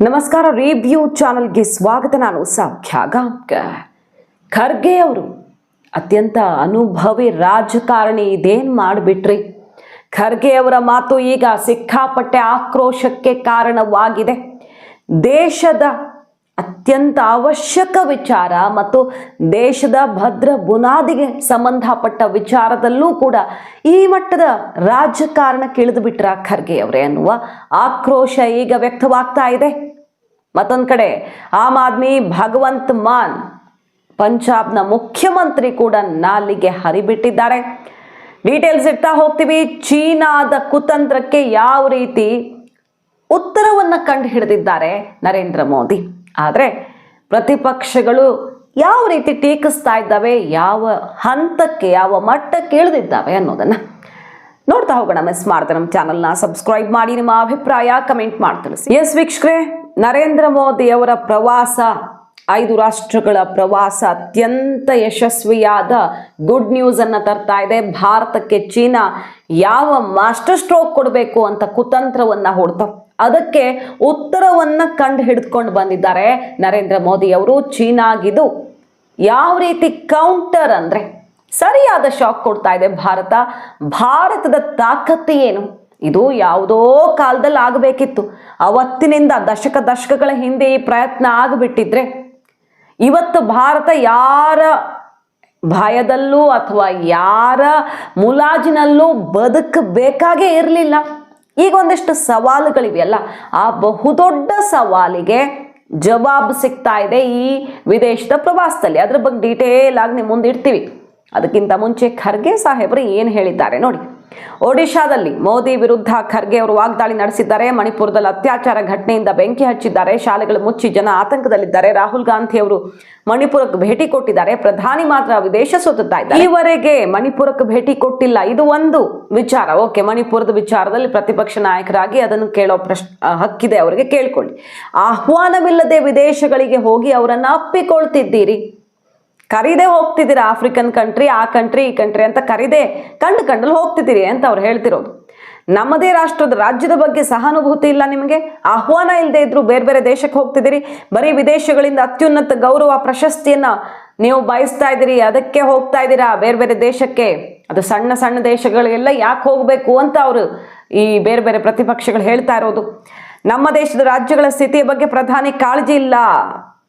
ನಮಸ್ಕಾರ ರಿವ್ಯೂ ಚಾನಲ್ಗೆ ಸ್ವಾಗತ. ನಾನು ಸೌಖ್ಯ ಗಾಂವ್ಕರ್ ಖರ್ಗೆ ಅವರು ಅತ್ಯಂತ ಅನುಭವಿ ರಾಜಕಾರಣಿ ಇದೇನು ಮಾಡಿಬಿಟ್ರಿ? ಖರ್ಗೆ ಅವರ ಮಾತು ಈಗ ಸಿಕ್ಕಾಪಟ್ಟೆ ಆಕ್ರೋಶಕ್ಕೆ ಕಾರಣವಾಗಿದೆ. ದೇಶದ ಅತ್ಯಂತ ಅವಶ್ಯಕ ವಿಚಾರ ಮತ್ತು ದೇಶದ ಭದ್ರ ಬುನಾದಿಗೆ ಸಂಬಂಧಪಟ್ಟ ವಿಚಾರದಲ್ಲೂ ಕೂಡ ಈ ಮಟ್ಟದ ರಾಜಕಾರಣ ಇಳಿದು ಬಿಟ್ರ ಖರ್ಗೆ ಅವರೇ ಅನ್ನುವ ಆಕ್ರೋಶ ಈಗ ವ್ಯಕ್ತವಾಗ್ತಾ ಇದೆ. ಮತ್ತೊಂದು ಕಡೆ, ಆಮ್ ಆದ್ಮಿ ಭಗವಂತ್ ಮಾನ್, ಪಂಜಾಬ್ನ ಮುಖ್ಯಮಂತ್ರಿ ಕೂಡ ನಾಲಿಗೆ ಹರಿಬಿಟ್ಟಿದ್ದಾರೆ. ಡೀಟೇಲ್ಸ್ ಇಡ್ತಾ ಹೋಗ್ತೀವಿ. ಚೀನಾದ ಕುತಂತ್ರಕ್ಕೆ ಯಾವ ರೀತಿ ಉತ್ತರವನ್ನು ಕಂಡು ಹಿಡಿದಿದ್ದಾರೆ ನರೇಂದ್ರ ಮೋದಿ. ಆದರೆ ಪ್ರತಿಪಕ್ಷಗಳು ಯಾವ ರೀತಿ ಟೀಕಿಸ್ತಾ ಇದ್ದಾವೆ, ಯಾವ ಹಂತಕ್ಕೆ, ಯಾವ ಮಟ್ಟಕ್ಕೆ ಇಳಿದಿದ್ದಾವೆ ಅನ್ನೋದನ್ನ ನೋಡ್ತಾ ಹೋಗೋಣ. ಮಿಸ್ ಮಾಡ್ತಾರೆ ನಮ್ಮ ಚಾನಲ್ನ ಸಬ್ಸ್ಕ್ರೈಬ್ ಮಾಡಿ, ನಿಮ್ಮ ಅಭಿಪ್ರಾಯ ಕಮೆಂಟ್ ಮಾಡಿ ತಿಳಿಸಿ. ಎಸ್ ವೀಕ್ಷಕರೇ ನರೇಂದ್ರ ಮೋದಿ ಅವರ ಪ್ರವಾಸ, ಐದು ರಾಷ್ಟ್ರಗಳ ಪ್ರವಾಸ ಅತ್ಯಂತ ಯಶಸ್ವಿಯಾದ ಗುಡ್ ನ್ಯೂಸನ್ನು ತರ್ತಾ ಇದೆ. ಭಾರತಕ್ಕೆ ಚೀನಾ ಯಾವ ಮಾಸ್ಟರ್ ಸ್ಟ್ರೋಕ್ ಕೊಡಬೇಕು ಅಂತ ಕುತಂತ್ರವನ್ನ ಹೊಡ್ತಾ ಅದಕ್ಕೆ ಉತ್ತರವನ್ನು ಕಂಡು ಹಿಡಿದುಕೊಂಡು ಬಂದಿದ್ದಾರೆ ನರೇಂದ್ರ ಮೋದಿ ಅವರು ಚೀನಾಗಿದು ಯಾವ ರೀತಿ ಕೌಂಟರ್ ಅಂದ್ರೆ ಸರಿಯಾದ ಶಾಕ್ ಕೊಡ್ತಾ ಇದೆ ಭಾರತ. ಭಾರತದ ತಾಕತ್ತು ಏನು? ಇದು ಯಾವುದೋ ಕಾಲದಲ್ಲಿ ಆಗಬೇಕಿತ್ತು. ಅವತ್ತಿನಿಂದ ದಶಕ ದಶಕಗಳ ಹಿಂದೆ ಈ ಪ್ರಯತ್ನ ಆಗಿಬಿಟ್ಟಿದ್ರೆ ಇವತ್ತು ಭಾರತ ಯಾರ ಭಯದಲ್ಲೂ ಅಥವಾ ಯಾರ ಮುಲಾಜಿನಲ್ಲೂ ಬದುಕಬೇಕಾಗೇ ಇರಲಿಲ್ಲ. ಈಗ ಒಂದಿಷ್ಟು ಸವಾಲುಗಳಿವೆಯಲ್ಲ. ಆ ಬಹುದೊಡ್ಡ ಸವಾಲಿಗೆ ಜವಾಬ್ ಸಿಗ್ತಾ ಇದೆ ಈ ವಿದೇಶದ ಪ್ರವಾಸದಲ್ಲಿ. ಅದ್ರ ಬಗ್ಗೆ ಡೀಟೇಲ್ ಆಗಿ ನಿಮ್ಮ ಮುಂದೆ ಇಡ್ತೀವಿ ಅದಕ್ಕಿಂತ ಮುಂಚೆ ಖರ್ಗೆ ಸಾಹೇಬರು ಏನು ಹೇಳಿದ್ದಾರೆ ನೋಡಿ. ಒಡಿಶಾದಲ್ಲಿ ಮೋದಿ ವಿರುದ್ಧ ಖರ್ಗೆ ಅವರು ವಾಗ್ದಾಳಿ ನಡೆಸಿದ್ದಾರೆ. ಮಣಿಪುರದಲ್ಲಿ ಅತ್ಯಾಚಾರ ಘಟನೆಯಿಂದ ಬೆಂಕಿ ಹಚ್ಚಿದ್ದಾರೆ. ಶಾಲೆಗಳು ಮುಚ್ಚಿ ಜನ ಆತಂಕದಲ್ಲಿದ್ದಾರೆ. ರಾಹುಲ್ ಗಾಂಧಿ ಅವರು ಮಣಿಪುರಕ್ಕೆ ಭೇಟಿ ಕೊಟ್ಟಿದ್ದಾರೆ. ಪ್ರಧಾನಿ ಮಾತ್ರ ವಿದೇಶ ಸುತ್ತುತ್ತಾ ಇದ್ದಾರೆ. ಈವರೆಗೆ ಮಣಿಪುರಕ್ಕೆ ಭೇಟಿ ಕೊಟ್ಟಿಲ್ಲ. ಇದು ಒಂದು ವಿಚಾರ. ಓಕೆ, ಮಣಿಪುರದ ವಿಚಾರದಲ್ಲಿ ಪ್ರತಿಪಕ್ಷ ನಾಯಕರಾಗಿ ಅದನ್ನು ಕೇಳೋ ಪ್ರಶ್ ಹಕ್ಕಿದೆ ಅವರಿಗೆ. ಕೇಳ್ಕೊಳ್ಳಿ. ಆಹ್ವಾನವಿಲ್ಲದೆ ವಿದೇಶಗಳಿಗೆ ಹೋಗಿ ಅವರನ್ನ ಅಪ್ಪಿಕೊಳ್ತಿದ್ದೀರಿ. ಕರೀದೆ ಹೋಗ್ತಿದ್ದೀರಾ ಆಫ್ರಿಕನ್ ಕಂಟ್ರಿ ಆ ಕಂಟ್ರಿ ಈ ಕಂಟ್ರಿ ಅಂತ ಕರೀದೆ ಕಂಡು ಕಂಡಲ್ಲಿ ಹೋಗ್ತಿದ್ದೀರಿ ಅಂತ ಅವ್ರು ಹೇಳ್ತಿರೋದು. ನಮ್ಮದೇ ರಾಷ್ಟ್ರದ ರಾಜ್ಯದ ಬಗ್ಗೆ ಸಹಾನುಭೂತಿ ಇಲ್ಲ ನಿಮಗೆ? ಆಹ್ವಾನ ಇಲ್ಲದೆ ಇದ್ರೂ ಬೇರೆ ಬೇರೆ ದೇಶಕ್ಕೆ ಹೋಗ್ತಿದ್ದೀರಿ. ಬರೀ ವಿದೇಶಗಳಿಂದ ಅತ್ಯುನ್ನತ ಗೌರವ, ಪ್ರಶಸ್ತಿಯನ್ನ ನೀವು ಬಯಸ್ತಾ ಇದ್ದೀರಿ, ಅದಕ್ಕೆ ಹೋಗ್ತಾ ಇದ್ದೀರಾ? ಬೇರೆ ಬೇರೆ ದೇಶಕ್ಕೆ? ಅದು ಸಣ್ಣ ಸಣ್ಣ ದೇಶಗಳಿಗೆಲ್ಲ ಯಾಕೆ ಹೋಗಬೇಕು ಅಂತ ಅವರು ಈ ಬೇರೆ ಬೇರೆ ಪ್ರತಿಪಕ್ಷಗಳು ಹೇಳ್ತಾ ಇರೋದು. ನಮ್ಮ ದೇಶದ ರಾಜ್ಯಗಳ ಸ್ಥಿತಿಯ ಬಗ್ಗೆ ಪ್ರಧಾನಿ ಕಾಳಜಿ ಇಲ್ಲ.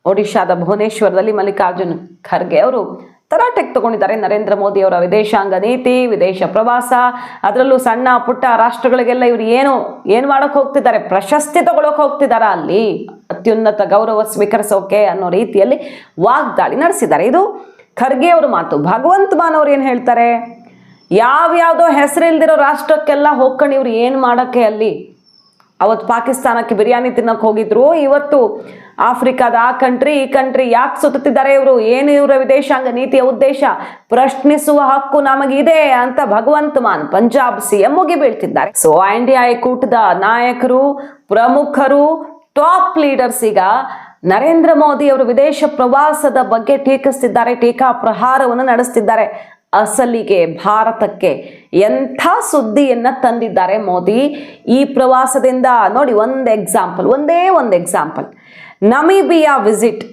ಒಡಿಶಾದ ಭುವನೇಶ್ವರದಲ್ಲಿ ಮಲ್ಲಿಕಾರ್ಜುನ್ ಖರ್ಗೆ ಅವರು ತರಾಟೆಗೆ ತಗೊಂಡಿದ್ದಾರೆ. ನರೇಂದ್ರ ಮೋದಿ ಅವರ ವಿದೇಶಾಂಗ ನೀತಿ, ವಿದೇಶ ಪ್ರವಾಸ, ಅದರಲ್ಲೂ ಸಣ್ಣ ಪುಟ್ಟ ರಾಷ್ಟ್ರಗಳಿಗೆಲ್ಲ ಇವರು ಏನು ಏನು ಮಾಡೋಕೆ ಹೋಗ್ತಿದ್ದಾರೆ? ಪ್ರಶಸ್ತಿ ತಗೊಳಕ್ ಹೋಗ್ತಿದ್ದಾರೆ ಅಲ್ಲಿ? ಅತ್ಯುನ್ನತ ಗೌರವ ಸ್ವೀಕರಿಸೋಕೆ ಅನ್ನೋ ರೀತಿಯಲ್ಲಿ ವಾಗ್ದಾಳಿ ನಡೆಸಿದ್ದಾರೆ. ಇದು ಖರ್ಗೆ ಅವರ ಮಾತು. ಭಗವಂತ ಮಾನ್ ಅವ್ರು ಏನು ಹೇಳ್ತಾರೆ? ಯಾವ್ಯಾವುದೋ ಹೆಸರಿಲ್ದಿರೋ ರಾಷ್ಟ್ರಕ್ಕೆಲ್ಲ ಹೋಗ್ಕೊಂಡು ಇವ್ರು ಏನು ಮಾಡಕ್ಕೆ ಅಲ್ಲಿ? ಅವತ್ತು ಪಾಕಿಸ್ತಾನಕ್ಕೆ ಬಿರಿಯಾನಿ ತಿನ್ನಕ್ಕೆ ಹೋಗಿದ್ರು. ಇವತ್ತು ಆಫ್ರಿಕಾದ ಆ ಕಂಟ್ರಿ ಈ ಕಂಟ್ರಿ ಯಾಕೆ ಸುತ್ತುತ್ತಿದ್ದಾರೆ ಇವರು? ಏನು ಇವರ ವಿದೇಶಾಂಗ ನೀತಿಯ ಉದ್ದೇಶ? ಪ್ರಶ್ನಿಸುವ ಹಕ್ಕು ನಮಗಿದೆ ಅಂತ ಭಗವಂತ ಮಾನ್ ಪಂಜಾಬ್ ಸಿಎಂ ಮುಗಿ ಬೀಳ್ತಿದ್ದಾರೆ. ಸೊ ಇಂಡಿಯಾ ಕೂಟದ ನಾಯಕರು, ಪ್ರಮುಖರು ಟಾಪ್ ಲೀಡರ್ಸ್ ಈಗ ನರೇಂದ್ರ ಮೋದಿ ಅವರು ವಿದೇಶ ಪ್ರವಾಸದ ಬಗ್ಗೆ ಟೀಕಿಸ್ತಿದ್ದಾರೆ, ಟೀಕಾ ಪ್ರಹಾರವನ್ನು ನಡೆಸ್ತಿದ್ದಾರೆ. ಅಸಲಿಗೆ ಭಾರತಕ್ಕೆ ಎಂಥ ಸುದ್ದಿಯನ್ನು ತಂದಿದ್ದಾರೆ ಮೋದಿ? ಈ ಪ್ರವಾಸದಿಂದ ನೋಡಿ ಒಂದು ಎಕ್ಸಾಂಪಲ್ ಒಂದೇ ಒಂದು example Namibia visit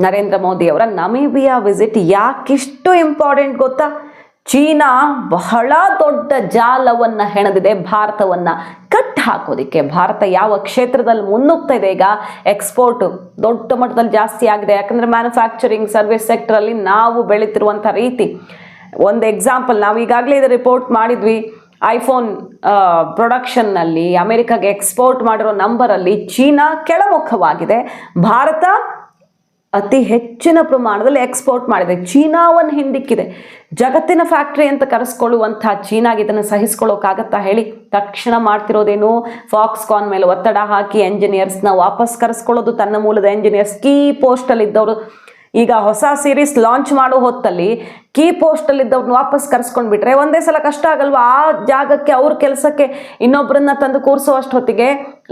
Narendra Modi ಅವರ ನಮೀಬಿಯಾ ವಿಸಿಟ್ ಯಾಕಿಷ್ಟು ಇಂಪಾರ್ಟೆಂಟ್ ಗೊತ್ತಾ? ಚೀನಾ ಬಹಳ ದೊಡ್ಡ ಜಾಲವನ್ನ ಹೆಣೆದಿದೆ, ಭಾರತವನ್ನ ಕಟ್ ಹಾಕೋದಿಕ್ಕೆ. ಭಾರತ ಯಾವ ಕ್ಷೇತ್ರದಲ್ಲಿ ಮುನ್ನುಗ್ತಾ ಇದೆ ಈಗ? ಎಕ್ಸ್ಪೋರ್ಟು ದೊಡ್ಡ ಮಟ್ಟದಲ್ಲಿ ಜಾಸ್ತಿ ಆಗಿದೆ. ಯಾಕಂದರೆ ಮ್ಯಾನುಫ್ಯಾಕ್ಚರಿಂಗ್ ಸರ್ವಿಸ್ ಸೆಕ್ಟ್ರಲ್ಲಿ ನಾವು ಬೆಳೀತಿರುವಂಥ ರೀತಿ. ಒಂದು ಎಕ್ಸಾಂಪಲ್ ನಾವು ಈಗಾಗಲೇ ಇದು ರಿಪೋರ್ಟ್ ಮಾಡಿದ್ವಿ. ಐಫೋನ್ ಪ್ರೊಡಕ್ಷನ್ನಲ್ಲಿ ಅಮೆರಿಕಾಗೆ ಎಕ್ಸ್ಪೋರ್ಟ್ ಮಾಡಿರೋ ನಂಬರಲ್ಲಿ ಚೀನಾ ಕೆಳಮುಖವಾಗಿದೆ. ಭಾರತ ಅತಿ ಹೆಚ್ಚಿನ ಪ್ರಮಾಣದಲ್ಲಿ ಎಕ್ಸ್ಪೋರ್ಟ್ ಮಾಡಿದೆ. ಚೀನಾವನ್ನು ಹಿಂದಿಕ್ಕಿದೆ. ಜಗತ್ತಿನ ಫ್ಯಾಕ್ಟ್ರಿ ಅಂತ ಕರೆಸ್ಕೊಳ್ಳುವಂಥ ಚೀನಾಗೆ ಇದನ್ನು ಸಹಿಸ್ಕೊಳ್ಳೋಕ್ಕಾಗತ್ತಾ ಹೇಳಿ ತಕ್ಷಣ ಮಾಡ್ತಿರೋದೇನು? ಫಾಕ್ಸ್ಕಾನ್ ಮೇಲೆ ಒತ್ತಡ ಹಾಕಿ ಎಂಜಿನಿಯರ್ಸ್ನ ವಾಪಸ್ ಕರೆಸ್ಕೊಳ್ಳೋದು ತನ್ನ ಮೂಲದ ಎಂಜಿನಿಯರ್ಸ್ ಕೀ ಪೋಸ್ಟಲ್ಲಿದ್ದವರು ಈಗ ಹೊಸ ಸೀರೀಸ್ ಲಾಂಚ್ ಮಾಡೋ ಹೊತ್ತಲ್ಲಿ ಕೀ ಪೋಸ್ಟಲ್ಲಿದ್ದವ್ರನ್ನ ವಾಪಸ್ ಕರೆಸ್ಕೊಂಡ್ಬಿಟ್ರೆ ಒಂದೇ ಸಲ ಕಷ್ಟ ಆಗಲ್ವಾ? ಆ ಜಾಗಕ್ಕೆ, ಅವ್ರ ಕೆಲಸಕ್ಕೆ ಇನ್ನೊಬ್ಬರನ್ನ ತಂದು ಕೂರಿಸೋ ಅಷ್ಟೊತ್ತಿಗೆ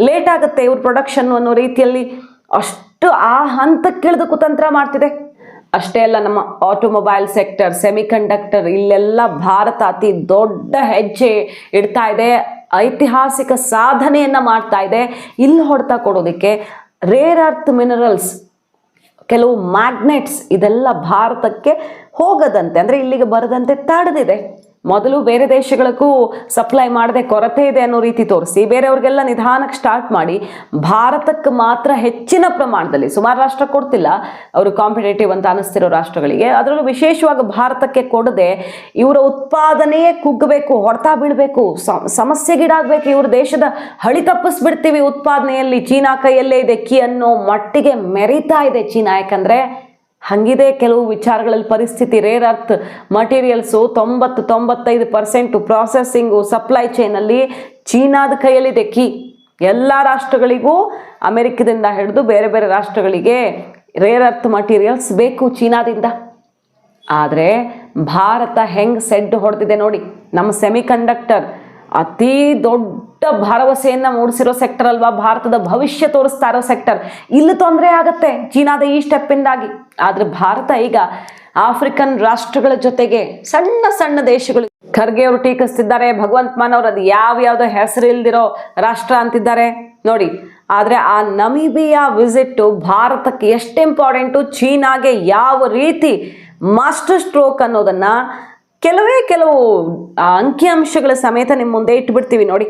ಲೇಟ್ ಆಗುತ್ತೆ ಇವ್ರ ಪ್ರೊಡಕ್ಷನ್ ಅನ್ನೋ ರೀತಿಯಲ್ಲಿ ಅಷ್ಟು ಆ ಹಂತಕ್ಕಿಳಿದು ಕುತಂತ್ರ ಮಾಡ್ತಿದೆ? ಅಷ್ಟೇ ಅಲ್ಲ, ನಮ್ಮ ಆಟೋಮೊಬೈಲ್ ಸೆಕ್ಟರ್ ಸೆಮಿಕಂಡಕ್ಟರ್ ಇಲ್ಲೆಲ್ಲ ಭಾರತ ಅತಿ ದೊಡ್ಡ ಹೆಜ್ಜೆ ಇಡ್ತಾ ಇದೆ. ಐತಿಹಾಸಿಕ ಸಾಧನೆಯನ್ನ ಮಾಡ್ತಾ ಇದೆ. ಇಲ್ಲಿ ಹೊಡೆತ ಕೊಡೋದಕ್ಕೆ ರೇರ್ ಅರ್ತ್ ಮಿನರಲ್ಸ್ ಕೆಲವು ಮ್ಯಾಗ್ನೆಟ್ಸ್ ಇದೆಲ್ಲ ಭಾರತಕ್ಕೆ ಹೋಗದಂತೆ, ಅಂದರೆ ಇಲ್ಲಿಗೆ ಬರದಂತೆ ತಡೆದಿದೆ. ಮೊದಲು ಬೇರೆ ದೇಶಗಳಿಗೂ ಸಪ್ಲೈ ಮಾಡದೆ ಕೊರತೆ ಇದೆ ಅನ್ನೋ ರೀತಿ ತೋರಿಸಿ, ಬೇರೆಯವ್ರಿಗೆಲ್ಲ ನಿಧಾನಕ್ಕೆ ಸ್ಟಾರ್ಟ್ ಮಾಡಿ, ಭಾರತಕ್ಕೆ ಮಾತ್ರ ಹೆಚ್ಚಿನ ಪ್ರಮಾಣದಲ್ಲಿ, ಸುಮಾರು ರಾಷ್ಟ್ರ ಕೊಡ್ತಿಲ್ಲ, ಅವರು ಕಾಂಪಿಟೇಟಿವ್ ಅಂತ ಅನಿಸ್ತಿರೋ ರಾಷ್ಟ್ರಗಳಿಗೆ. ಅದರಲ್ಲೂ ವಿಶೇಷವಾಗಿ ಭಾರತಕ್ಕೆ ಕೊಡದೆ ಇವರ ಉತ್ಪಾದನೆಯೇ ಕುಗ್ಗಬೇಕು, ಹೊಡೆತ ಬೀಳಬೇಕು ಸಮಸ್ಯೆಗೀಡಾಗಬೇಕು, ಇವ್ರ ದೇಶದ ಹಳಿ ತಪ್ಪಿಸ್ಬಿಡ್ತೀವಿ ಉತ್ಪಾದನೆಯಲ್ಲಿ, ಚೀನಾ ಕೈಯಲ್ಲೇ ಇದೆ ಕಿ ಅನ್ನೋ ಮಟ್ಟಿಗೆ ಮೆರೀತಾ ಇದೆ ಚೀನಾ ಯಾಕಂದ್ರೆ ಹಂಗಿದೆ. ಕೆಲವು ವಿಚಾರಗಳಲ್ಲಿ ಪರಿಸ್ಥಿತಿ ರೇರ್ ಅರ್ತ್ ಮಟೀರಿಯಲ್ಸು ತೊಂಬತ್ತು, ತೊಂಬತ್ತೈದು ಪರ್ಸೆಂಟು ಪ್ರಾಸೆಸಿಂಗು ಸಪ್ಲೈ ಚೈನಲ್ಲಿ ಚೀನಾದ ಕೈಯಲ್ಲಿದೆ. ಕೀ, ಎಲ್ಲ ರಾಷ್ಟ್ರಗಳಿಗೂ ಅಮೆರಿಕದಿಂದ ಹಿಡಿದು ಬೇರೆ ಬೇರೆ ರಾಷ್ಟ್ರಗಳಿಗೆ ರೇರ್ ಅರ್ತ್ ಮಟೀರಿಯಲ್ಸ್ ಬೇಕು ಚೀನಾದಿಂದ. ಆದರೆ ಭಾರತ ಹೆಂಗೆ ಸೆಡ್ ಹೊಡೆದಿದೆ ನೋಡಿ. ನಮ್ಮ ಸೆಮಿಕಂಡಕ್ಟರ್ ಅತಿ ದೊಡ್ಡ ಭರವಸೆಯನ್ನು ಮೂಡಿಸಿರೋ ಸೆಕ್ಟರ್ ಅಲ್ವಾ? ಭಾರತದ ಭವಿಷ್ಯ ತೋರಿಸ್ತಾ ಇರೋ ಸೆಕ್ಟರ್ ಇಲ್ಲಿ ತೊಂದರೆ ಆಗುತ್ತೆ ಚೀನಾದ ಈ ಸ್ಟೆಪ್ಪಿಂದಾಗಿ ಆದರೆ ಭಾರತ ಈಗ ಆಫ್ರಿಕನ್ ರಾಷ್ಟ್ರಗಳ ಜೊತೆಗೆ ಸಣ್ಣ ಸಣ್ಣ ದೇಶಗಳು. ಖರ್ಗೆ ಅವರು ಟೀಕಿಸ್ತಿದ್ದಾರೆ, ಭಗವಂತ ಮಾನ್ ಅವರು ಅದು ಯಾವ ಯಾವುದೋ ಹೆಸರು ಇಲ್ದಿರೋ ರಾಷ್ಟ್ರ ಅಂತಿದ್ದಾರೆ. ನೋಡಿ, ಆದರೆ ಆ ನಮಿಬಿಯಾ ವಿಸಿಟ್ಟು ಭಾರತಕ್ಕೆ ಎಷ್ಟು ಇಂಪಾರ್ಟೆಂಟು ಚೀನಾಗೆ ಯಾವ ರೀತಿ ಮಾಸ್ಟರ್ ಸ್ಟ್ರೋಕ್ ಅನ್ನೋದನ್ನ ಕೆಲವೇ ಕೆಲವು ಅಂಕಿಅಂಶಗಳ ಸಮೇತ ನಿಮ್ಮ ಮುಂದೆ ಇಟ್ಬಿಡ್ತೀವಿ ನೋಡಿ.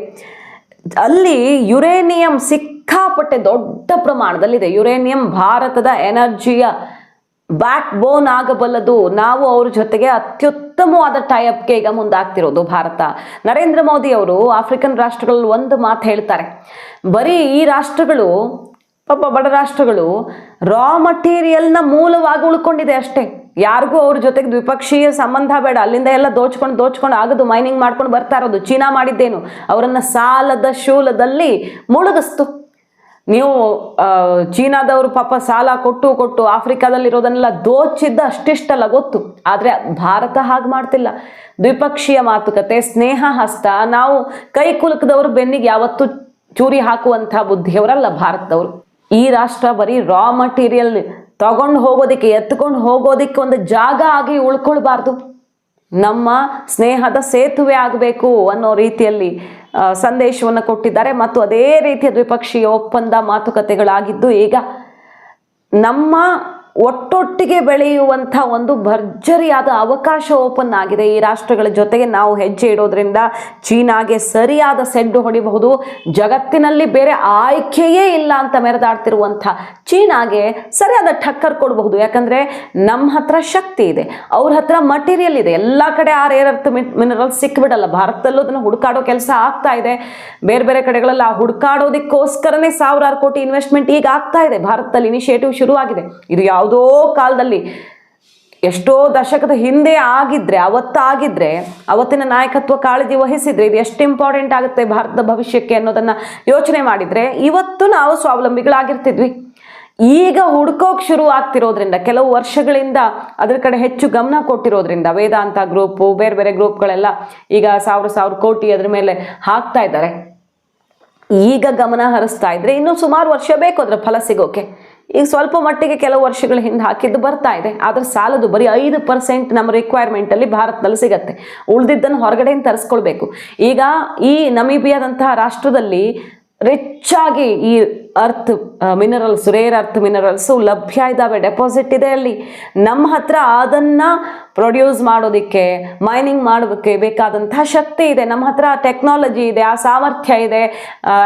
ಅಲ್ಲಿ ಯುರೇನಿಯಂ ಸಿಕ್ಕಾಪಟ್ಟೆ ದೊಡ್ಡ ಪ್ರಮಾಣದಲ್ಲಿದೆ. ಯುರೇನಿಯಂ ಭಾರತದ ಎನರ್ಜಿಯ ಬ್ಯಾಕ್ ಬೋನ್ ಆಗಬಲ್ಲದು. ನಾವು ಅವ್ರ ಜೊತೆಗೆ ಅತ್ಯುತ್ತಮವಾದ ಟೈಅಪ್ಗೆ ಈಗ ಮುಂದಾಗ್ತಿರೋದು ಭಾರತ. ನರೇಂದ್ರ ಮೋದಿ ಅವರು ಆಫ್ರಿಕನ್ ರಾಷ್ಟ್ರಗಳಲ್ಲಿ ಒಂದು ಮಾತು ಹೇಳ್ತಾರೆ. ಬರೀ ಈ ರಾಷ್ಟ್ರಗಳು, ಪಾಪ ಬಡ ರಾಷ್ಟ್ರಗಳು ರಾ ಮಟೀರಿಯಲ್ನ ಮೂಲವಾಗಿ ಉಳ್ಕೊಂಡಿದೆ ಅಷ್ಟೇ. ಯಾರಿಗೂ ಅವ್ರ ಜೊತೆಗೆ ದ್ವಿಪಕ್ಷೀಯ ಸಂಬಂಧ ಬೇಡ. ಅಲ್ಲಿಂದ ಎಲ್ಲ ದೋಚ್ಕೊಂಡು ದೋಚ್ಕೊಂಡು ಆಗದು ಮೈನಿಂಗ್ ಮಾಡ್ಕೊಂಡು ಬರ್ತಾ ಇರೋದು. ಚೀನಾ ಮಾಡಿದ್ದೇನು? ಅವರನ್ನ ಸಾಲದ ಶೂಲದಲ್ಲಿ ಮುಳುಗಿಸ್ತು. ನೀವು ಚೀನಾದವರು ಪಾಪ ಸಾಲ ಕೊಟ್ಟು ಕೊಟ್ಟು ಆಫ್ರಿಕಾದಲ್ಲಿರೋದನ್ನೆಲ್ಲ ದೋಚಿದ್ದ ಅಷ್ಟಿಷ್ಟಲ್ಲ ಗೊತ್ತು. ಆದರೆ ಭಾರತ ಹಾಗೆ ಮಾಡ್ತಿಲ್ಲ. ದ್ವಿಪಕ್ಷೀಯ ಮಾತುಕತೆ, ಸ್ನೇಹ, ಹಸ್ತ, ನಾವು ಕೈ ಕುಲುಕದವರು ಬೆನ್ನಿಗೆ ಯಾವತ್ತೂ ಚೂರಿ ಹಾಕುವಂಥ ಬುದ್ಧಿಯವರಲ್ಲ ಭಾರತದವರು. ಈ ರಾಷ್ಟ್ರ ಬರೀ ರಾ ಮಟೀರಿಯಲ್ ತಗೊಂಡು ಹೋಗೋದಕ್ಕೆ, ಎತ್ಕೊಂಡು ಹೋಗೋದಕ್ಕೆ ಒಂದು ಜಾಗ ಆಗಿ ಉಳ್ಕೊಳ್ಬಾರ್ದು. ನಮ್ಮ ಸ್ನೇಹದ ಸೇತುವೆ ಆಗಬೇಕು ಅನ್ನೋ ರೀತಿಯಲ್ಲಿ ಸಂದೇಶವನ್ನು ಕೊಟ್ಟಿದ್ದಾರೆ. ಮತ್ತು ಅದೇ ರೀತಿಯ ದ್ವಿಪಕ್ಷೀಯ ಒಪ್ಪಂದ ಮಾತುಕತೆಗಳಾಗಿದ್ದು ಈಗ ನಮ್ಮ ಒಟ್ಟೊಟ್ಟಿಗೆ ಬೆಳೆಯುವಂಥ ಒಂದು ಭರ್ಜರಿಯಾದ ಅವಕಾಶ ಓಪನ್ ಆಗಿದೆ. ಈ ರಾಷ್ಟ್ರಗಳ ಜೊತೆಗೆ ನಾವು ಹೆಜ್ಜೆ ಇಡೋದ್ರಿಂದ ಚೀನಾಗೆ ಸರಿಯಾದ ಸೆಡ್ಡು ಹೊಡಿಬಹುದು. ಜಗತ್ತಿನಲ್ಲಿ ಬೇರೆ ಆಯ್ಕೆಯೇ ಇಲ್ಲ ಅಂತ ಮೆರೆದಾಡ್ತಿರುವಂಥ ಚೀನಾಗೆ ಸರಿಯಾದ ಠಕ್ಕರ್ ಕೊಡಬಹುದು. ಯಾಕಂದರೆ ನಮ್ಮ ಹತ್ರ ಶಕ್ತಿ ಇದೆ. ಅವ್ರ ಹತ್ರ ಮಟೀರಿಯಲ್ ಇದೆ. ಎಲ್ಲ ಕಡೆ ಆ ರೇರ್ ಅರ್ಥ ಮಿನರಲ್ಸ್ ಸಿಕ್ಬಿಡಲ್ಲ. ಭಾರತದಲ್ಲೂ ಅದನ್ನು ಹುಡುಕಾಡೋ ಕೆಲಸ ಆಗ್ತಾ ಇದೆ. ಬೇರೆ ಬೇರೆ ಕಡೆಗಳಲ್ಲಿ ಆ ಹುಡುಕಾಡೋದಕ್ಕೋಸ್ಕರನೇ ಸಾವಿರಾರು ಕೋಟಿ ಇನ್ವೆಸ್ಟ್ಮೆಂಟ್ ಈಗ ಆಗ್ತಾ ಇದೆ. ಭಾರತದಲ್ಲಿ ಇನಿಷಿಯೇಟಿವ್ ಶುರುವಾಗಿದೆ. ಇದು ಯಾವುದೋ ಕಾಲದಲ್ಲಿ ಎಷ್ಟೋ ದಶಕದ ಹಿಂದೆ ಆಗಿದ್ರೆ, ಅವತ್ತಾಗಿದ್ರೆ, ಅವತ್ತಿನ ನಾಯಕತ್ವ ಕಾಳಜಿ ವಹಿಸಿದ್ರೆ ಇದು ಎಷ್ಟು ಇಂಪಾರ್ಟೆಂಟ್ ಆಗುತ್ತೆ ಭಾರತದ ಭವಿಷ್ಯಕ್ಕೆ ಅನ್ನೋದನ್ನ ಯೋಚನೆ ಮಾಡಿದ್ರೆ ಇವತ್ತು ನಾವು ಸ್ವಾವಲಂಬಿಗಳಾಗಿರ್ತಿದ್ವಿ. ಈಗ ಹುಡ್ಕೋಕ್ ಶುರು ಆಗ್ತಿರೋದ್ರಿಂದ, ಕೆಲವು ವರ್ಷಗಳಿಂದ ಅದ್ರ ಕಡೆ ಹೆಚ್ಚು ಗಮನ ಕೊಟ್ಟಿರೋದ್ರಿಂದ, ವೇದಾಂತ ಗ್ರೂಪು ಬೇರೆ ಬೇರೆ ಗ್ರೂಪ್ಗಳೆಲ್ಲ ಈಗ ಸಾವಿರ ಸಾವಿರ ಕೋಟಿ ಅದ್ರ ಮೇಲೆ ಹಾಕ್ತಾ ಇದ್ದಾರೆ. ಈಗ ಗಮನ ಹರಿಸ್ತಾ ಇದ್ರೆ ಇನ್ನೂ ಸುಮಾರು ವರ್ಷ ಬೇಕು ಅದರ ಫಲ ಸಿಗೋಕೆ. ಈಗ ಸ್ವಲ್ಪ ಮಟ್ಟಿಗೆ ಕೆಲವು ವರ್ಷಗಳ ಹಿಂದೆ ಹಾಕಿದ್ದು ಬರ್ತಾ ಇದೆ. ಆದರೆ ಸಾಲದು ಬರೀ ಐದು ಪರ್ಸೆಂಟ್ ನಮ್ಮ ರಿಕ್ವೈರ್ಮೆಂಟಲ್ಲಿ ಭಾರತದಲ್ಲಿ ಸಿಗತ್ತೆ. ಉಳಿದಿದ್ದನ್ನು ಹೊರಗಡೆಯಿಂದ ತರಿಸ್ಕೊಳ್ಬೇಕು. ಈಗ ಈ ನಮೀಬಿಯಾದಂತಹ ರಾಷ್ಟ್ರದಲ್ಲಿ ರಿಚ್ ಆಗಿ ಈ earth minerals rare earth minerals ಲಭ್ಯ ಇದ್ದಾವೆ. ಡೆಪಾಸಿಟ್ ಇದೆ ಅಲ್ಲಿ. ನಮ್ಮ ಹತ್ರ ಅದನ್ನು ಪ್ರೊಡ್ಯೂಸ್ ಮಾಡೋದಕ್ಕೆ ಮೈನಿಂಗ್ ಮಾಡೋದಕ್ಕೆ ಬೇಕಾದಂತಹ ಶಕ್ತಿ ಇದೆ. ನಮ್ಮ ಹತ್ರ ಟೆಕ್ನಾಲಜಿ ಇದೆ, ಆ ಸಾಮರ್ಥ್ಯ ಇದೆ.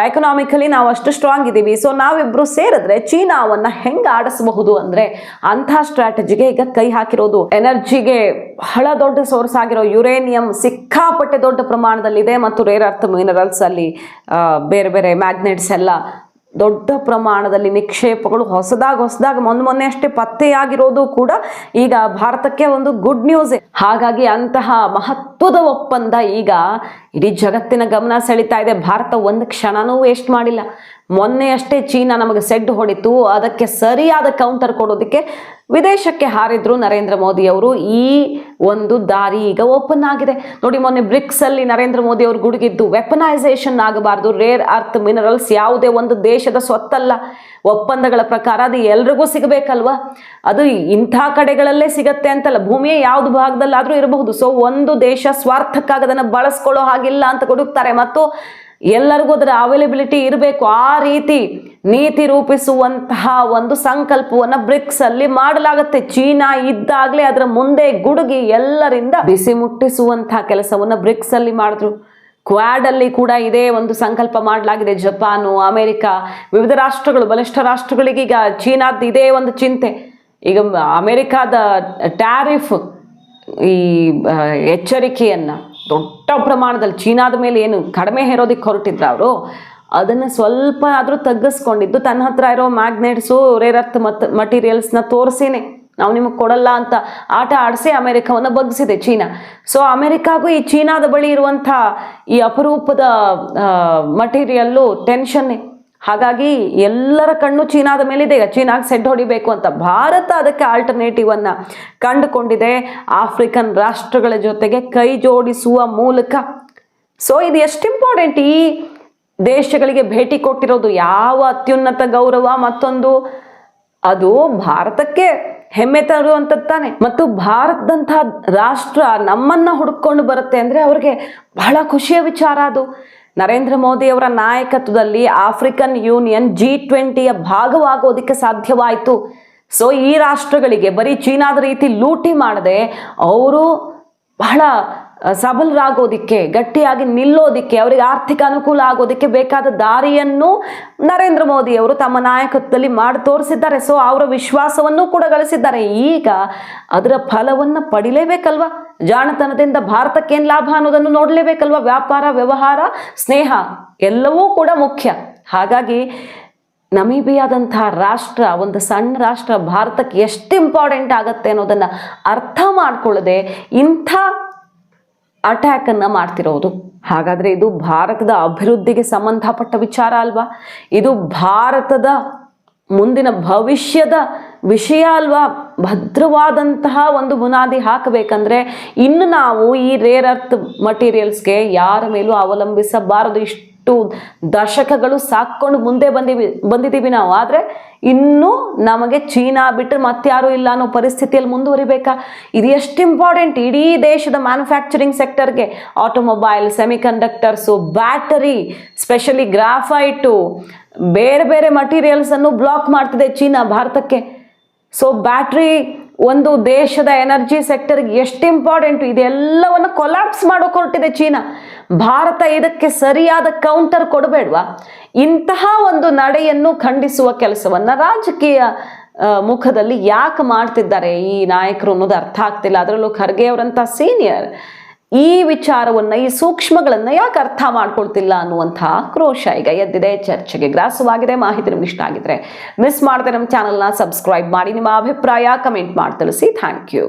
ಎಕನಾಮಿಕಲಿ ನಾವು ಅಷ್ಟು ಸ್ಟ್ರಾಂಗ್ ಇದ್ದೀವಿ. ಸೊ ನಾವಿಬ್ಬರು ಸೇರಿದ್ರೆ ಚೀನಾವನ್ನು ಹೆಂಗೆ ಆಡಿಸಬಹುದು ಅಂದರೆ ಅಂಥ ಸ್ಟ್ರಾಟಜಿಗೆ ಈಗ ಕೈ ಹಾಕಿರೋದು. ಎನರ್ಜಿಗೆ ಬಹಳ ದೊಡ್ಡ ಸೋರ್ಸ್ ಆಗಿರೋ ಯುರೇನಿಯಂ ಸಿಕ್ಕಾಪಟ್ಟೆ ದೊಡ್ಡ ಪ್ರಮಾಣದಲ್ಲಿದೆ. ಮತ್ತು ರೇರ್ ಅರ್ಥ ಮಿನರಲ್ಸ್ ಅಲ್ಲಿ ಬೇರೆ ಬೇರೆ ಮ್ಯಾಗ್ನೆಟ್ಸ್ ಎಲ್ಲ ದೊಡ್ಡ ಪ್ರಮಾಣದಲ್ಲಿ ನಿಕ್ಷೇಪಗಳು ಹೊಸದಾಗಿ ಹೊಸದಾಗಿ ಮೊನ್ನೆ ಮೊನ್ನೆ ಅಷ್ಟೇ ಪತ್ತೆಯಾಗಿರೋದು ಕೂಡ ಈಗ ಭಾರತಕ್ಕೆ ಒಂದು ಗುಡ್ ನ್ಯೂಸ್ ಹಾಗಾಗಿ ಅಂತಹ ಮಹತ್ವದ ಒಪ್ಪಂದ ಈಗ ಇಡೀ ಜಗತ್ತಿನ ಗಮನ ಸೆಳೀತಾ ಇದೆ. ಭಾರತ ಒಂದು ಕ್ಷಣನೂ ವೇಸ್ಟ್ ಮಾಡಿಲ್ಲ. ಮೊನ್ನೆ ಅಷ್ಟೇ ಚೀನಾ ನಮಗೆ ಸೆಡ್ ಹೊಡಿತು, ಅದಕ್ಕೆ ಸರಿಯಾದ ಕೌಂಟರ್ ಕೊಡೋದಕ್ಕೆ ವಿದೇಶಕ್ಕೆ ಹಾರಿದ್ರು ನರೇಂದ್ರ ಮೋದಿ ಅವರು. ಈ ಒಂದು ದಾರಿ ಈಗ ಓಪನ್ ಆಗಿದೆ. ನೋಡಿ, ಮೊನ್ನೆ ಬ್ರಿಕ್ಸ್ ಅಲ್ಲಿ ನರೇಂದ್ರ ಮೋದಿ ಅವರು ಗುಡುಗಿದ್ದು ವೆಪನೈಸೇಷನ್ ಆಗಬಾರ್ದು. ರೇರ್ ಅರ್ತ್ ಮಿನರಲ್ಸ್ ಯಾವುದೇ ಒಂದು ದೇಶದ ಸ್ವತ್ತಲ್ಲ. ಒಪ್ಪಂದಗಳ ಪ್ರಕಾರ ಅದು ಎಲ್ರಿಗೂ ಸಿಗಬೇಕಲ್ವಾ? ಅದು ಇಂಥ ಕಡೆಗಳಲ್ಲೇ ಸಿಗತ್ತೆ ಅಂತಲ್ಲ. ಭೂಮಿಯ ಯಾವ್ದು ಭಾಗದಲ್ಲಾದ್ರೂ ಇರಬಹುದು. ಸೊ ಒಂದು ದೇಶ ಸ್ವಾರ್ಥಕ್ಕಾಗಿ ಅದನ್ನು ಬಳಸ್ಕೊಳ್ಳೋ ಹಾಗಿಲ್ಲ ಅಂತ ಕೊಡುತ್ತಾರೆ ಮತ್ತು ಎಲ್ಲರಿಗೂ ಅದರ ಅವೈಲೇಬಿಲಿಟಿ ಇರಬೇಕು. ಆ ರೀತಿ ನೀತಿ ರೂಪಿಸುವಂತಹ ಒಂದು ಸಂಕಲ್ಪವನ್ನು ಬ್ರಿಕ್ಸ್ ಅಲ್ಲಿ ಮಾಡಲಾಗುತ್ತೆ. ಚೀನಾ ಇದ್ದಾಗಲೇ ಅದರ ಮುಂದೆ ಗುಡುಗಿ ಎಲ್ಲರಿಂದ ಬಿಸಿ ಮುಟ್ಟಿಸುವಂತಹ ಕೆಲಸವನ್ನ ಬ್ರಿಕ್ಸ್ ಅಲ್ಲಿ ಮಾಡಿದ್ರು. ಕ್ವಾಡ್ ಅಲ್ಲಿ ಕೂಡ ಇದೇ ಒಂದು ಸಂಕಲ್ಪ ಮಾಡಲಾಗಿದೆ. ಜಪಾನು, ಅಮೆರಿಕ, ವಿವಿಧ ರಾಷ್ಟ್ರಗಳು, ಬಲಿಷ್ಠ ರಾಷ್ಟ್ರಗಳಿಗೆ ಈಗ ಚೀನಾದ ಇದೇ ಒಂದು ಚಿಂತೆ. ಈಗ ಅಮೆರಿಕಾದ ಟ್ಯಾರಿಫ್ ಈ ಎಚ್ಚರಿಕೆಯನ್ನ ದೊಡ್ಡ ಪ್ರಮಾಣದಲ್ಲಿ ಚೀನಾದ ಮೇಲೆ ಏನು ಕಡಿಮೆ ಹೇರೋದಕ್ಕೆ ಹೊರಟಿದ್ರು ಅವರು, ಅದನ್ನು ಸ್ವಲ್ಪ ಆದರೂ ತಗ್ಗಿಸ್ಕೊಂಡಿದ್ದು ತನ್ನ ಹತ್ರ ಇರೋ ಮ್ಯಾಗ್ನೆಟ್ಸು ರೇರ್ ಅರ್ತ್ ಮತ್ ಮಟೀರಿಯಲ್ಸ್ನ ತೋರಿಸೇನೆ. ನಾವು ನಿಮಗೆ ಕೊಡಲ್ಲ ಅಂತ ಆಟ ಆಡಿಸಿ ಅಮೆರಿಕವನ್ನು ಬಗ್ಗಿಸಿದೆ ಚೀನಾ. ಸೊ ಅಮೆರಿಕಾಗೂ ಈ ಚೀನಾದ ಬಳಿ ಇರುವಂಥ ಈ ಅಪರೂಪದ ಮಟೀರಿಯಲ್ಲು ಟೆನ್ಷನ್ನೇ ಹಾಗಾಗಿ ಎಲ್ಲರ ಕಣ್ಣು ಚೀನಾದ ಮೇಲಿದೆ. ಇದೆ ಚೀನಾಗೆ ಸೆಡ್ ಹೊಡಿಬೇಕು ಅಂತ ಭಾರತ ಅದಕ್ಕೆ ಆಲ್ಟರ್ನೇಟಿವ್ ಅನ್ನ ಕಂಡುಕೊಂಡಿದೆ. ಆಫ್ರಿಕನ್ ರಾಷ್ಟ್ರಗಳ ಜೊತೆಗೆ ಕೈ ಜೋಡಿಸುವ ಮೂಲಕ. ಸೊ ಇದು ಎಷ್ಟು ಇಂಪಾರ್ಟೆಂಟ್ ಈ ದೇಶಗಳಿಗೆ ಭೇಟಿ ಕೊಟ್ಟಿರೋದು ಯಾವ ಅತ್ಯುನ್ನತ ಗೌರವ ಮತ್ತೊಂದು? ಅದು ಭಾರತಕ್ಕೆ ಹೆಮ್ಮೆ ತರುವಂಥದ್ದು ತಾನೆ. ಮತ್ತು ಭಾರತದಂತಹ ರಾಷ್ಟ್ರ ನಮ್ಮನ್ನ ಹುಡುಕೊಂಡು ಬರುತ್ತೆ ಅಂದ್ರೆ ಅವ್ರಿಗೆ ಬಹಳ ಖುಷಿಯ ವಿಚಾರ ಅದು. ನರೇಂದ್ರ ಮೋದಿ ಅವರ ನಾಯಕತ್ವದಲ್ಲಿ ಆಫ್ರಿಕನ್ ಯೂನಿಯನ್ ಜಿ ಟ್ವೆಂಟಿಯ ಭಾಗವಾಗೋದಕ್ಕೆ ಸಾಧ್ಯವಾಯಿತು. ಸೊ ಈ ರಾಷ್ಟ್ರಗಳಿಗೆ ಬರೀ ಚೀನಾದ ರೀತಿ ಲೂಟಿ ಮಾಡದೆ, ಅವರು ಬಹಳ ಸಬಲರಾಗೋದಿಕ್ಕೆ, ಗಟ್ಟಿಯಾಗಿ ನಿಲ್ಲೋದಿಕ್ಕೆ, ಅವರಿಗೆ ಆರ್ಥಿಕ ಅನುಕೂಲ ಆಗೋದಿಕ್ಕೆ ಬೇಕಾದ ದಾರಿಯನ್ನು ನರೇಂದ್ರ ಮೋದಿ ಅವರು ತಮ್ಮ ನಾಯಕತ್ವದಲ್ಲಿ ಮಾಡಿ ತೋರಿಸಿದ್ದಾರೆ. ಸೊ ಅವರ ವಿಶ್ವಾಸವನ್ನು ಕೂಡ ಗಳಿಸಿದ್ದಾರೆ. ಈಗ ಅದರ ಫಲವನ್ನು ಪಡಿಲೇಬೇಕಲ್ವಾ? ಜಾಣತನದಿಂದ ಭಾರತಕ್ಕೆ ಏನು ಲಾಭ ಅನ್ನೋದನ್ನು ನೋಡಲೇಬೇಕಲ್ವಾ? ವ್ಯಾಪಾರ, ವ್ಯವಹಾರ, ಸ್ನೇಹ ಎಲ್ಲವೂ ಕೂಡ ಮುಖ್ಯ. ಹಾಗಾಗಿ ನಮೀಬಿಯಾದಂತಹ ರಾಷ್ಟ್ರ, ಒಂದು ಸಣ್ಣ ರಾಷ್ಟ್ರ ಭಾರತಕ್ಕೆ ಎಷ್ಟು ಇಂಪಾರ್ಟೆಂಟ್ ಆಗುತ್ತೆ ಅನ್ನೋದನ್ನು ಅರ್ಥ ಮಾಡಿಕೊಳ್ಳದೆ ಇಂಥ ಅಟ್ಯಾಕ್ ಅನ್ನ ಮಾಡ್ತಿರೋದು. ಹಾಗಾದ್ರೆ ಇದು ಭಾರತದ ಅಭಿವೃದ್ಧಿಗೆ ಸಂಬಂಧಪಟ್ಟ ವಿಚಾರ ಅಲ್ವಾ? ಇದು ಭಾರತದ ಮುಂದಿನ ಭವಿಷ್ಯದ ವಿಷಯ ಅಲ್ವಾ? ಭದ್ರವಾದಂತಹ ಒಂದು ಬುನಾದಿ ಹಾಕಬೇಕಂದ್ರೆ ಇನ್ನು ನಾವು ಈ ರೇರ್ ಅರ್ತ್ ಮಟೀರಿಯಲ್ಸ್ಗೆ ಯಾರ ಮೇಲೂ ಅವಲಂಬಿಸಬಾರದು. ಇಷ್ಟು ದಶಕಗಳು ಸಾಕೊಂಡು ಮುಂದೆ ಬಂದಿವಿ, ಬಂದಿದ್ದೀವಿ ನಾವು. ಆದರೆ ಇನ್ನೂ ನಮಗೆ ಚೀನಾ ಬಿಟ್ಟರೆ ಮತ್ತಾರೂ ಇಲ್ಲ ಅನ್ನೋ ಪರಿಸ್ಥಿತಿಯಲ್ಲಿ ಮುಂದುವರಿಬೇಕಾ? ಇದು ಎಷ್ಟು ಇಂಪಾರ್ಟೆಂಟ್ ಇಡೀ ದೇಶದ manufacturing ಸೆಕ್ಟರ್ಗೆ automobile semiconductors battery specially graphite ಬೇರೆ ಬೇರೆ ಮಟೀರಿಯಲ್ಸನ್ನು ಬ್ಲಾಕ್ ಮಾಡ್ತಿದೆ ಚೀನಾ ಭಾರತಕ್ಕೆ. ಸೊ ಬ್ಯಾಟ್ರಿ ಒಂದು ದೇಶದ ಎನರ್ಜಿ ಸೆಕ್ಟರ್ಗೆ ಎಷ್ಟು ಇಂಪಾರ್ಟೆಂಟ್, ಇದೆಲ್ಲವನ್ನು ಕೊಲಾಪ್ಸ್ ಮಾಡೋಕೆ ಹೊರಟಿದೆ ಚೀನಾ. ಭಾರತ ಇದಕ್ಕೆ ಸರಿಯಾದ ಕೌಂಟರ್ ಕೊಡಬೇಡ್ವಾ? ಇಂತಹ ಒಂದು ನಡೆಯನ್ನು ಖಂಡಿಸುವ ಕೆಲಸವನ್ನ ರಾಜಕೀಯ ಮುಖದಲ್ಲಿ ಯಾಕೆ ಮಾಡ್ತಿದ್ದಾರೆ ಈ ನಾಯಕರು ಅನ್ನೋದು ಅರ್ಥ ಆಗ್ತಿಲ್ಲ. ಅದರಲ್ಲೂ ಖರ್ಗೆ ಅವರಂತ ಸೀನಿಯರ್ ಈ ವಿಚಾರವನ್ನ, ಈ ಸೂಕ್ಷ್ಮಗಳನ್ನ ಯಾಕೆ ಅರ್ಥ ಮಾಡ್ಕೊಳ್ತಿಲ್ಲ ಅನ್ನುವಂತಹ ಕ್ರೋಶ ಈಗ ಎದ್ದಿದೆ, ಚರ್ಚೆಗೆ ಗ್ರಾಸವಾಗಿದೆ, ಮಾಹಿತಿ ನಿಮ್ಗೆ ಇಷ್ಟ ಆಗಿದ್ರೆ. ಮಿಸ್ ಮಾಡದೆ ನಮ್ಮ ಚಾನಲ್ನ ಸಬ್ಸ್ಕ್ರೈಬ್ ಮಾಡಿ, ನಿಮ್ಮ ಅಭಿಪ್ರಾಯ ಕಮೆಂಟ್ ಮಾಡಿ ತಿಳಿಸಿ. Thank you